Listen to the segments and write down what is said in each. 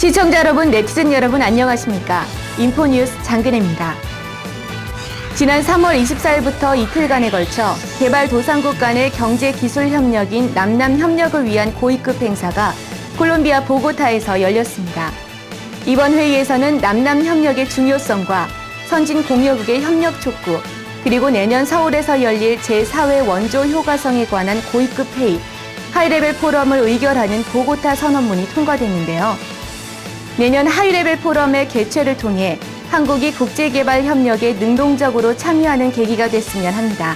시청자 여러분, 네티즌 여러분 안녕하십니까? 인포뉴스 장근혜입니다. 지난 3월 24일부터 이틀간에 걸쳐 개발도상국 간의 경제 기술 협력인 남남 협력을 위한 고위급 행사가 콜롬비아 보고타에서 열렸습니다. 이번 회의에서는 남남 협력의 중요성과 선진 공여국의 협력 촉구, 그리고 내년 서울에서 열릴 제4회 원조 효과성에 관한 고위급 회의, 하이레벨 포럼을 의결하는 보고타 선언문이 통과됐는데요. 내년 하이레벨 포럼의 개최를 통해 한국이 국제개발 협력에 능동적으로 참여하는 계기가 됐으면 합니다.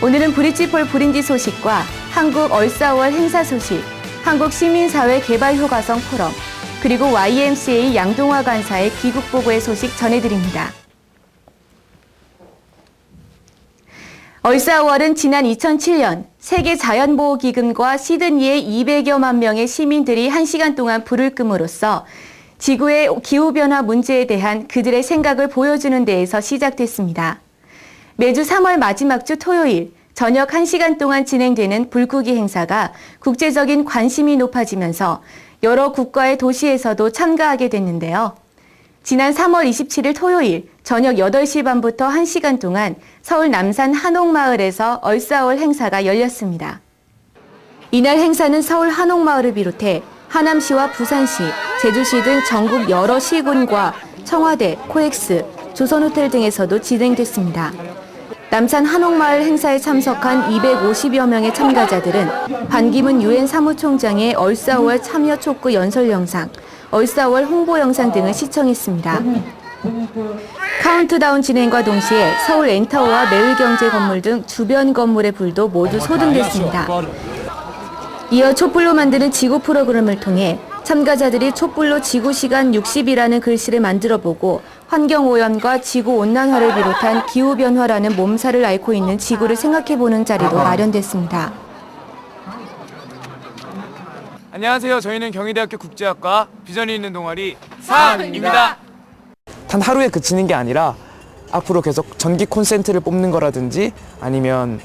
오늘은 브리치폴 브린디 소식과 한국 얼싸월 행사 소식, 한국 시민사회 개발 효과성 포럼, 그리고 YMCA 양동화 간사의 귀국 보고의 소식 전해드립니다. 얼싸월은 지난 2007년 세계 자연보호기금과 시드니의 200여만 명의 시민들이 1시간 동안 불을 끔으로써 지구의 기후변화 문제에 대한 그들의 생각을 보여주는 데에서 시작됐습니다. 매주 3월 마지막 주 토요일 저녁 1시간 동안 진행되는 불국이 행사가 국제적인 관심이 높아지면서 여러 국가의 도시에서도 참가하게 됐는데요. 지난 3월 27일 토요일 저녁 8시 반부터 1시간 동안 서울 남산 한옥마을에서 얼싸월 행사가 열렸습니다. 이날 행사는 서울 한옥마을을 비롯해 하남시와 부산시, 제주시 등 전국 여러 시군과 청와대, 코엑스, 조선호텔 등에서도 진행됐습니다. 남산 한옥마을 행사에 참석한 250여 명의 참가자들은 반기문 유엔 사무총장의 얼싸월 참여 촉구 연설 영상, 얼싸월 홍보 영상 등을 시청했습니다. 카운트다운 진행과 동시에 서울 엔타워와 매일경제 건물 등 주변 건물의 불도 모두 소등됐습니다. 이어 촛불로 만드는 지구 프로그램을 통해 참가자들이 촛불로 지구 시간 60이라는 글씨를 만들어 보고 환경 오염과 지구 온난화를 비롯한 기후 변화라는 몸살을 앓고 있는 지구를 생각해 보는 자리도 마련됐습니다. 안녕하세요. 저희는 경희대학교 국제학과 비전이 있는 동아리 사입니다. 단 하루에 그치는 게 아니라 앞으로 계속 전기 콘센트를 뽑는 거라든지 아니면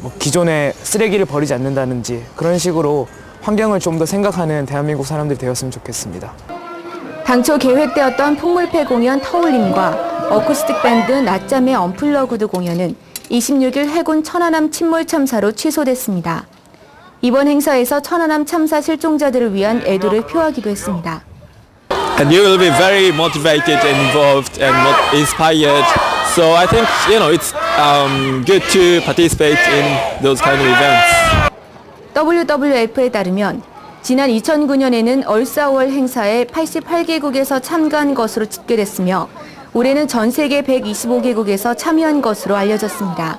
뭐 기존의 쓰레기를 버리지 않는다든지 그런 식으로 환경을 좀 더 생각하는 대한민국 사람들이 되었으면 좋겠습니다. 당초 계획되었던 풍물패 공연 터울림과 어쿠스틱 밴드 낮잠의 언플러그드 공연은 26일 해군 천안함 침몰 참사로 취소됐습니다. 이번 행사에서 천안함 참사 실종자들을 위한 애도를 표하기도 했습니다. and you will be very motivated and involved and inspired. So I think you know it's um, good to participate in those kind of events. WWF에 따르면 지난 2009년에는 얼싸월 행사에 88개국에서 참가한 것으로 집계됐으며 올해는 전 세계 125개국에서 참여한 것으로 알려졌습니다.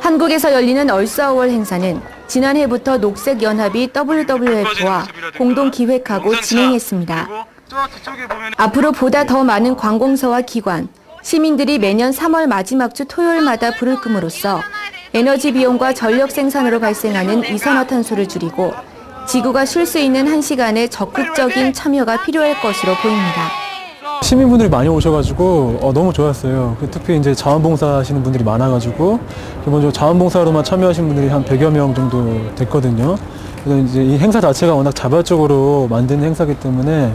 한국에서 열리는 얼싸월 행사는 지난해부터 녹색연합이 WWF와 공동 기획하고 진행했습니다. 앞으로 보다 더 많은 관공서와 기관, 시민들이 매년 3월 마지막 주 토요일마다 불을 끔으로써 에너지 비용과 전력 생산으로 발생하는 이산화탄소를 줄이고 지구가 쉴 수 있는 한 시간에 적극적인 참여가 필요할 것으로 보입니다. 시민분들이 많이 오셔가지고 어, 너무 좋았어요. 그 특히 이제 자원봉사 하시는 분들이 많아가지고 기본적으로 자원봉사로만 참여하신 분들이 한 100여 명 정도 됐거든요. 그래서 이제 이 행사 자체가 워낙 자발적으로 만든 행사기 때문에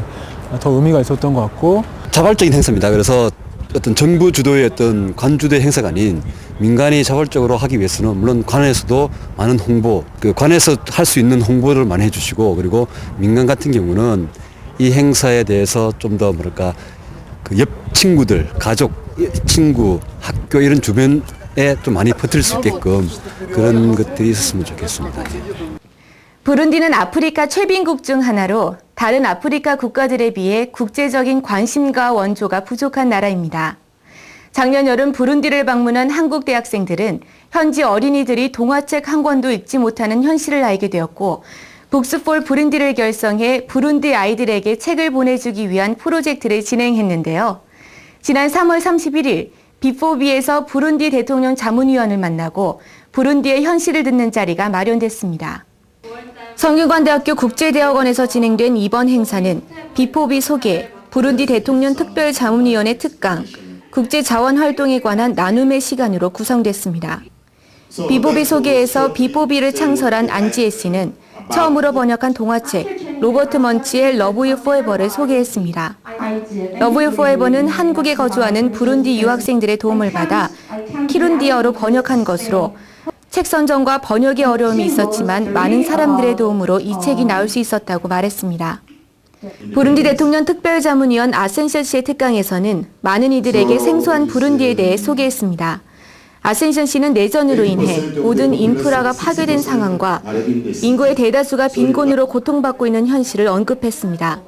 더 의미가 있었던 것 같고 자발적인 행사입니다. 그래서 어떤 정부 주도의 어떤 관주도의 행사가 아닌 민간이 자발적으로 하기 위해서는 물론 관에서도 많은 홍보, 그 관에서 할 수 있는 홍보를 많이 해주시고 그리고 민간 같은 경우는 이 행사에 대해서 좀 더 뭐랄까 그 옆 친구들, 가족, 친구, 학교 이런 주변에 좀 많이 퍼뜨릴 수 있게끔 그런 것들이 있었으면 좋겠습니다. 부룬디는 아프리카 최빈국 중 하나로 다른 아프리카 국가들에 비해 국제적인 관심과 원조가 부족한 나라입니다. 작년 여름 부룬디를 방문한 한국 대학생들은 현지 어린이들이 동화책 한 권도 읽지 못하는 현실을 알게 되었고 북스폴 부룬디를 결성해 부룬디 아이들에게 책을 보내주기 위한 프로젝트를 진행했는데요. 지난 3월 31일 비포비에서 부룬디 대통령 자문위원을 만나고 부룬디의 현실을 듣는 자리가 마련됐습니다. 성균관대학교 국제대학원에서 진행된 이번 행사는 비포비 소개, 부룬디 대통령 특별자문위원회 특강, 국제 자원 활동에 관한 나눔의 시간으로 구성됐습니다. 비보비 소개에서 비보비를 창설한 안지혜 씨는 처음으로 번역한 동화책 로버트 먼치의 러브 유 포에버를 소개했습니다. 러브 유 포에버는 한국에 거주하는 부룬디 유학생들의 도움을 받아 키룬디어로 번역한 것으로 책 선정과 번역에 어려움이 있었지만 많은 사람들의 도움으로 이 책이 나올 수 있었다고 말했습니다. 부룬디 대통령 특별자문위원 아센션 씨의 특강에서는 많은 이들에게 생소한 부룬디에 대해 소개했습니다. 아센션 씨는 내전으로 인해 모든 인프라가 파괴된 상황과 인구의 대다수가 빈곤으로 고통받고 있는 현실을 언급했습니다.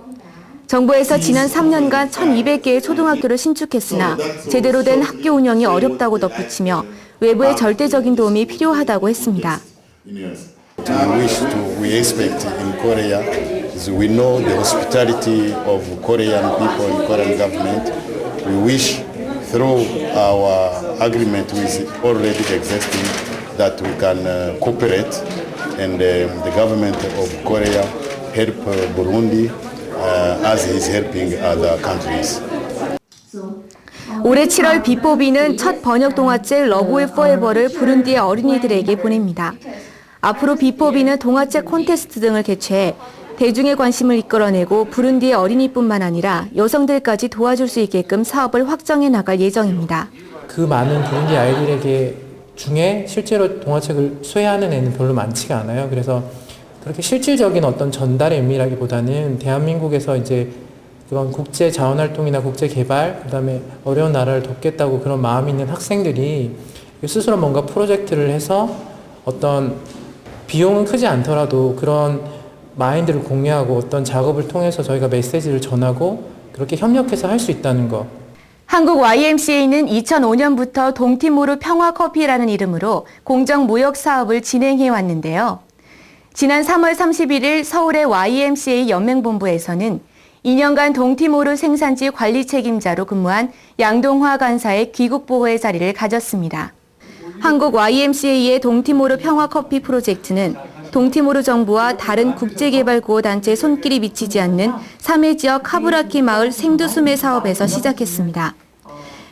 정부에서 지난 3년간 1,200개의 초등학교를 신축했으나 제대로 된 학교 운영이 어렵다고 덧붙이며 외부의 절대적인 도움이 필요하다고 했습니다. We know the hospitality of Korean people and Korean government. We wish through our agreement with already existing that we can uh, cooperate and um, the government of Korea help uh, Burundi uh, as is helping other countries. 올해 7월 비포비는 첫 번역 동화책 러브의 포에버를 부룬디의 어린이들에게 보냅니다. 앞으로 비포비는 동화책 콘테스트 등을 개최해 대중의 관심을 이끌어내고 부룬디의 어린이뿐만 아니라 여성들까지 도와줄 수 있게끔 사업을 확장해 나갈 예정입니다. 그 많은 부룬디 아이들에게 중에 실제로 동화책을 소외하는 애는 별로 많지가 않아요. 그래서 그렇게 실질적인 어떤 전달의 의미라기보다는 대한민국에서 이제 그런 국제 자원 활동이나 국제 개발, 그다음에 어려운 나라를 돕겠다고 그런 마음이 있는 학생들이 스스로 뭔가 프로젝트를 해서 어떤 비용은 크지 않더라도 그런 마인드를 공유하고 어떤 작업을 통해서 저희가 메시지를 전하고 그렇게 협력해서 할 수 있다는 거. 한국 YMCA는 2005년부터 동티모르 평화 커피라는 이름으로 공정 무역 사업을 진행해 왔는데요. 지난 3월 31일 서울의 YMCA 연맹본부에서는 2년간 동티모르 생산지 관리 책임자로 근무한 양동화 간사의 귀국 보호의 자리를 가졌습니다. 한국 YMCA의 동티모르 평화 커피 프로젝트는 동티모르 정부와 다른 국제개발구호단체 손길이 미치지 않는 3회 지역 카부라키 마을 생두수매 사업에서 시작했습니다.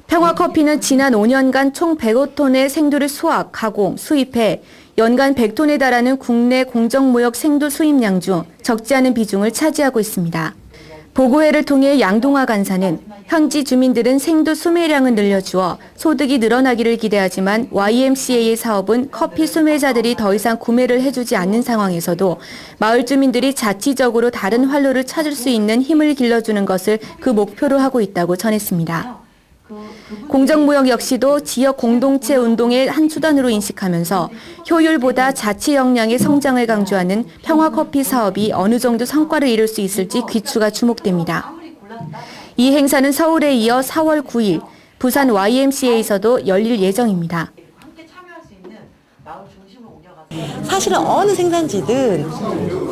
평화커피는 지난 5년간 총 105톤의 생두를 수확, 가공, 수입해 연간 100톤에 달하는 국내 공정무역 생두 수입량 중 적지 않은 비중을 차지하고 있습니다. 보고회를 통해 양동화 간사는 현지 주민들은 생두 수매량을 늘려주어 소득이 늘어나기를 기대하지만 YMCA의 사업은 커피 수매자들이 더 이상 구매를 해주지 않는 상황에서도 마을 주민들이 자치적으로 다른 활로를 찾을 수 있는 힘을 길러주는 것을 그 목표로 하고 있다고 전했습니다. 공정무역 역시도 지역 공동체 운동의 한 수단으로 인식하면서 효율보다 자치 역량의 성장을 강조하는 평화 커피 사업이 어느 정도 성과를 이룰 수 있을지 귀추가 주목됩니다. 이 행사는 서울에 이어 4월 9일 부산 YMCA에서도 열릴 예정입니다. 사실은 어느 생산지든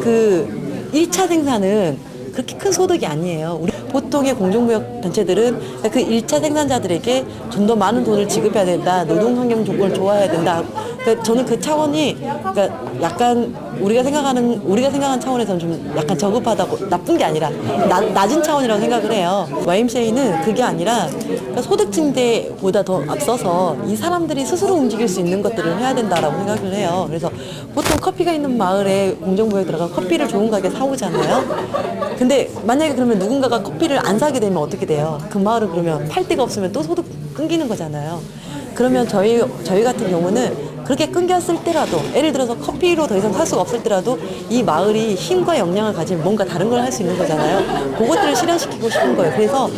그 1차 생산은 그렇게 큰 소득이 아니에요. 우리 보통의 공정무역 단체들은 그 1차 생산자들에게 좀 더 많은 돈을 지급해야 된다. 노동 환경 조건을 좋아해야 된다. 그러니까 저는 그 차원이 그러니까 약간 우리가 생각하는 우리가 생각하는 차원에서는 좀 약간 저급하다고 나쁜 게 아니라 나, 낮은 차원이라고 생각을 해요. YMCA는 그게 아니라 그러니까 소득 증대보다 더 앞서서 이 사람들이 스스로 움직일 수 있는 것들을 해야 된다라고 생각을 해요. 그래서 보통 커피가 있는 마을에 공정부에 들어가 커피를 좋은 가게 사오잖아요. 근데 만약에 그러면 누군가가 커피를 안 사게 되면 어떻게 돼요? 그 마을은 그러면 팔 데가 없으면 또 소득 끊기는 거잖아요. 그러면 저희 저희 같은 경우는 그렇게 끊겼을 때라도 예를 들어서 커피로 더 이상 살 수가 없을 때라도 이 마을이 힘과 역량을 가진 뭔가 다른 걸 할 수 있는 거잖아요. 그것들을 실현시키고 싶은 거예요. 그래서